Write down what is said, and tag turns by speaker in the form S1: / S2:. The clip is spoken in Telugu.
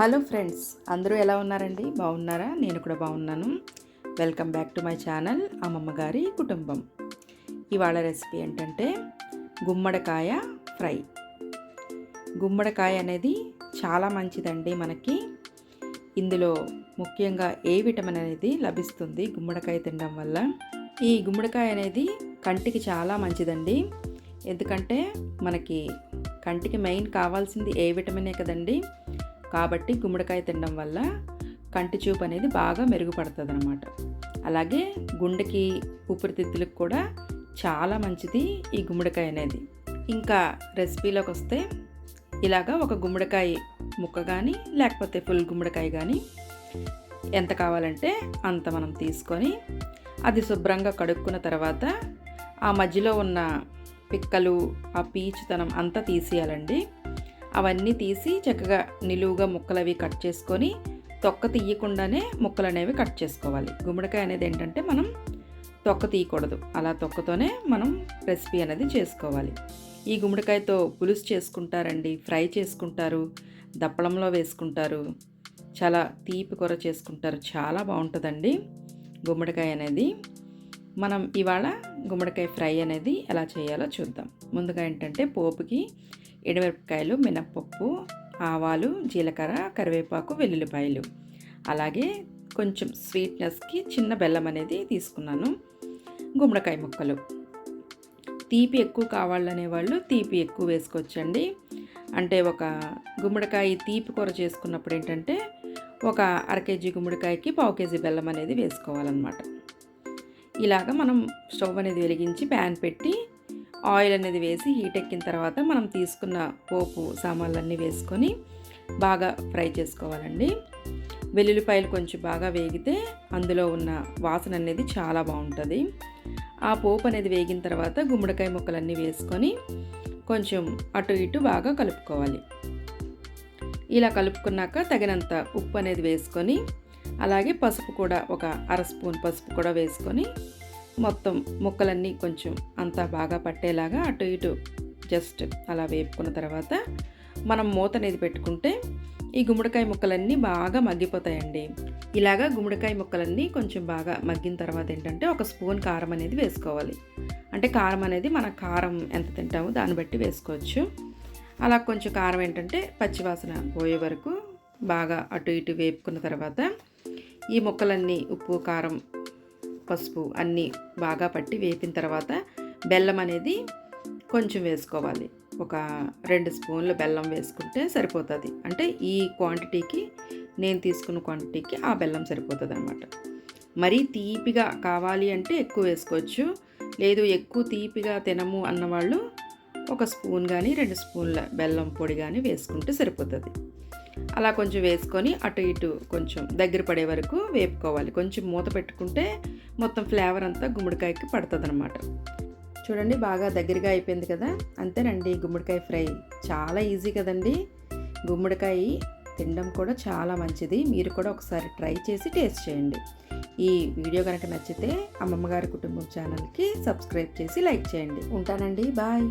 S1: హలో ఫ్రెండ్స్ అందరూ ఎలా ఉన్నారండి? బాగున్నారా? నేను కూడా బాగున్నాను. Welcome back to my channel అమ్మమ్మ గారి కుటుంబం. ఇవాళ రెసిపీ ఏంటంటే గుమ్మడికాయ ఫ్రై. గుమ్మడికాయ అనేది చాలా మంచిదండి మనకి. ఇందులో ముఖ్యంగా ఏ విటమిన్ అనేది లభిస్తుంది గుమ్మడికాయ తినడం వల్ల? ఈ గుమ్మడికాయ అనేది కంటికి చాలా మంచిదండి. ఎందుకంటే మనకి కంటికి మెయిన్ కావాల్సింది ఏ విటమినే కదండి. కాబట్టి గుమ్మడికాయ తినడం వల్ల కంటి చూపు అనేది బాగా మెరుగుపడుతుంది అనమాట అలాగే గుండెకి ఊపిరితిత్తులకు కూడా చాలా మంచిది ఈ గుమ్మడికాయ అనేది. ఇంకా రెసిపీలోకి వస్తే ఇలాగా ఒక గుమ్మడికాయ ముక్క కానీ లేకపోతే ఫుల్ గుమ్మడికాయ కానీ ఎంత కావాలంటే అంత మనం తీసుకొని అది శుభ్రంగా కడుక్కున్న తర్వాత ఆ మధ్యలో ఉన్న పిక్కలు ఆ పీచుతనం అంతా తీసేయాలండి. అవన్నీ తీసి చక్కగా నిలువుగా ముక్కలు అవి కట్ చేసుకొని తొక్క తీయకుండానే ముక్కలు అనేవి కట్ చేసుకోవాలి. గుమ్మడికాయ అనేది ఏంటంటే మనం తొక్క తీయకూడదు. అలా తొక్కతోనే మనం రెసిపీ అనేది చేసుకోవాలి. ఈ గుమ్మడికాయతో పులుసు చేసుకుంటారండి ఫ్రై చేసుకుంటారు దప్పడంలో వేసుకుంటారు చాలా తీపి కూర చేసుకుంటారు చాలా బాగుంటుందండి. గుమ్మడికాయ అనేది మనం ఇవాళ గుమ్మడికాయ ఫ్రై అనేది ఎలా చేయాలో చూద్దాం. ముందుగా ఏంటంటే పోపుకి ఎడమిరపకాయలు మినప్పప్పు ఆవాలు జీలకర్ర కరివేపాకు వెల్లుల్లిపాయలు. అలాగే కొంచెం స్వీట్నెస్కి చిన్న బెల్లం అనేది తీసుకున్నాను. గుమ్మడికాయ ముక్కలు. తీపి ఎక్కువ కావాలనే వాళ్ళు తీపి ఎక్కువ వేసుకోవచ్చండి. అంటే ఒక గుమ్మడికాయ తీపి కూర చేసుకున్నప్పుడు ఏంటంటే ఒక అర కేజీ గుమ్మడికాయకి పావు కేజీ బెల్లం అనేది వేసుకోవాలన్నమాట. ఇలాగ మనం స్టవ్ అనేది వెలిగించి ప్యాన్ పెట్టి ఆయిల్ అనేది వేసి హీట్ ఎక్కిన తర్వాత మనం తీసుకున్న పోపు సామాన్లన్నీ వేసుకొని బాగా ఫ్రై చేసుకోవాలండి. వెల్లుల్లిపాయలు కొంచెం బాగా వేగితే అందులో ఉన్న వాసన అనేది చాలా బాగుంటుంది. ఆ పోపు అనేది వేగిన తర్వాత గుమ్మడికాయ ముక్కలన్నీ వేసుకొని కొంచెం అటు ఇటు బాగా కలుపుకోవాలి. ఇలా కలుపుకున్నాక తగినంత ఉప్పు అనేది వేసుకొని అలాగే పసుపు కూడా ఒక అర స్పూన్ పసుపు కూడా వేసుకొని మొత్తం ముక్కలన్నీ కొంచెం అంతా బాగా పట్టేలాగా అటు ఇటు జస్ట్ అలా వేపుకున్న తర్వాత మనం మూత అనేది పెట్టుకుంటే ఈ గుమ్మడికాయ ముక్కలన్నీ బాగా మగ్గిపోతాయండి. ఇలాగా గుమ్మడికాయ ముక్కలన్నీ కొంచెం బాగా మగ్గిన తర్వాత ఏంటంటే ఒక స్పూన్ కారం అనేది వేసుకోవాలి. అంటే కారం అనేది మన కారం ఎంత తింటామో దాన్ని బట్టి వేసుకోవచ్చు. అలా కొంచెం కారం ఏంటంటే పచ్చివాసన పోయే వరకు బాగా అటు ఇటు వేపుకున్న తర్వాత ఈ ముక్కలన్నీ ఉప్పు కారం పసుపు అన్నీ బాగా పట్టి వేపిన తర్వాత బెల్లం అనేది కొంచెం వేసుకోవాలి. ఒక రెండు స్పూన్ల బెల్లం వేసుకుంటే సరిపోతుంది. అంటే ఈ క్వాంటిటీకి నేను తీసుకున్న క్వాంటిటీకి ఆ బెల్లం సరిపోతుంది అనమాట మరీ తీపిగా కావాలి అంటే ఎక్కువ వేసుకోవచ్చు. లేదు ఎక్కువ తీపిగా తినము అన్నవాళ్ళు ఒక స్పూన్ కానీ రెండు స్పూన్ల బెల్లం పొడి కానీ వేసుకుంటే సరిపోతుంది. అలా కొంచెం వేసుకొని అటు ఇటు కొంచెం దగ్గర పడే వరకు వేపుకోవాలి. కొంచెం మూత పెట్టుకుంటే మొత్తం ఫ్లేవర్ అంతా గుమ్మడికాయకి పడుతుంది అనమాట చూడండి బాగా దగ్గరగా అయిపోయింది కదా? అంతేనండి గుమ్మడికాయ ఫ్రై. చాలా ఈజీ కదండి. గుమ్మడికాయ తినడం కూడా చాలా మంచిది. మీరు కూడా ఒకసారి ట్రై చేసి టేస్ట్ చేయండి. ఈ వీడియో కనుక నచ్చితే అమ్మమ్మగారి కుటుంబం ఛానల్కి సబ్స్క్రైబ్ చేసి లైక్ చేయండి. ఉంటానండి. బాయ్.